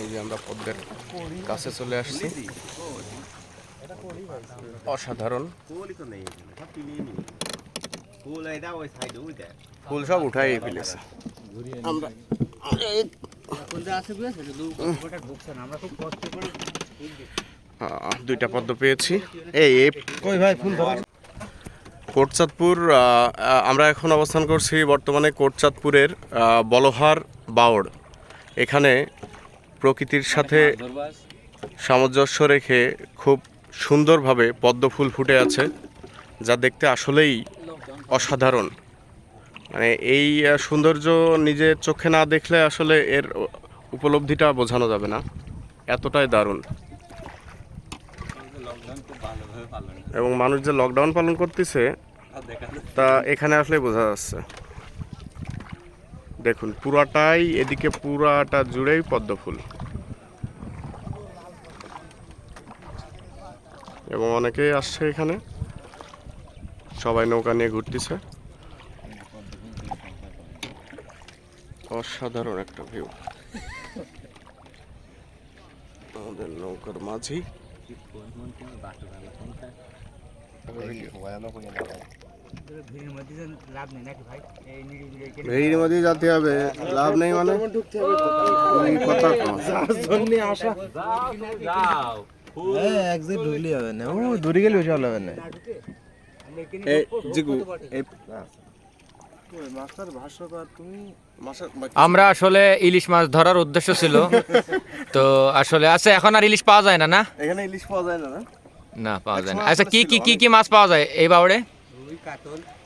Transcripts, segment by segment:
এই যে আমরা পদ্মের কাছে চলে আসছি। অসাধারণ। ফুল সব উঠাই ফেলেছে। আমরা দুইটা পদ্ম পেয়েছি। এই কই ভাই ফুল কোটচাঁদপুর আমরা এখন অবস্থান করছি বর্তমানে কোটচাঁদপুরের বলহার বাওড়। এখানে প্রকৃতির সাথে সামঞ্জস্য রেখে খুব সুন্দরভাবে পদ্ম ফুল ফুটে আছে যা দেখতে আসলেই অসাধারণ। মানে এই সৌন্দর্য নিজের চোখে না দেখলে আসলে এর উপলব্ধিটা বোঝানো যাবে না। এতটাই দারুণ। এবং মানুষ যে লকডাউন পালন করতেছে তা এখানে আসলে বোঝা যাচ্ছে। দেখুন পুরাটাই এদিকে পুরাটা জুড়েই পদ্ম ফুল। এবং অনেকেই আসছে এখানে। সবাই নৌকা নিয়ে ঘুরতেছে। অসাধারণ একটা ভিউ। আমাদের নৌকার মাঝি। ভেড়ির মধ্যে যেতে হবে লাভ নেই মানে? কথা জন্য আসা একদিন ঢুকলি হবে না ও দূরে গেলে চল হবে না আমরা আসলে ইলিশ মাছ ধরার উদ্দেশ্য ছিল। তো আসলে আচ্ছা এখন আর ইলিশ পাওয়া যায় না না? এখানে ইলিশ পাওয়া যায় না না? পাওয়া যায় না। আচ্ছা কি কি কি কি মাছ পাওয়া যায় এই বাউড়ে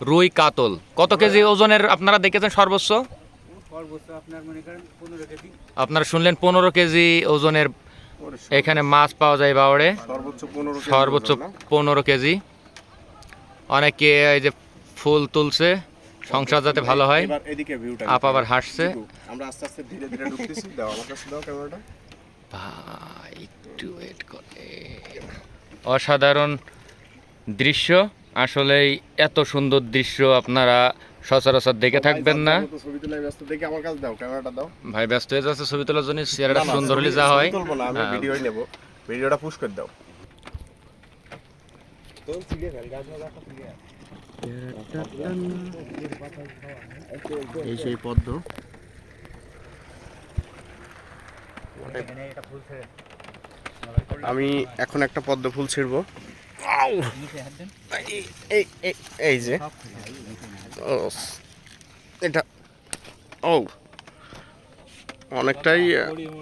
রুই কাতল। কত কেজি ওজনের আপনারা দেখেছেন সর্বোচ্চ? আপনারা শুনলেন পনেরো কেজি ওজনের এখানে মাছ পাওয়া যায় বাউড়ে সর্বোচ্চ পনেরো কেজি অনেকে এই যে ফুল তুলছে সংসার যাতে ভালো হয় এবার আপ আবার হাসছে। আমরা আস্তে আস্তে ধীরে ধীরে ঢুকতেছি। দাও আমার কাছে দাও ক্যামেরাটা। ভাই একটু ওয়েট করে। অসাধারণ দৃশ্য। আসলেই এত সুন্দর দৃশ্য আপনারা সচরাচর দেখে থাকবেন না। ভাই ব্যস্ত হয়ে যাচ্ছে ছবি তোলার জন্য চেহারাটা সুন্দর হলে যা হয়। হ্যাঁ। ভিডিওটা পুশ করে দাও। এই সেই পদ্ম। আমি এখন একটা পদ্ম ফুল ছিড়বো। এই- এই- এই- এই যে ও, এটা ও অনেকটাই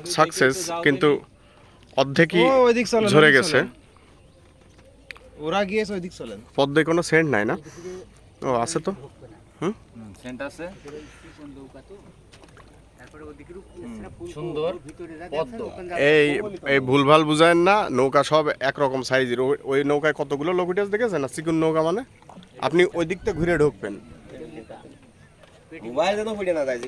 সাকসেস কিন্তু অর্ধেকই ঝরে গেছে ওরা গিয়েছে ওইদিক চলেন। পদ্মে কোনো সেন্ট নাই না? ও আছে তো? সুন্দর এই এই ভুলভাল বুঝায়েন না নৌকা সব একরকম সাইজের। ওই- নৌকায় কতগুলো লোকিটাস দেখেছেন? না চিকুন নৌকা মানে? আপনি ওই দিকটা ঘুরে ঢুকবেন। মোবাইল যেন ফুটে না যায়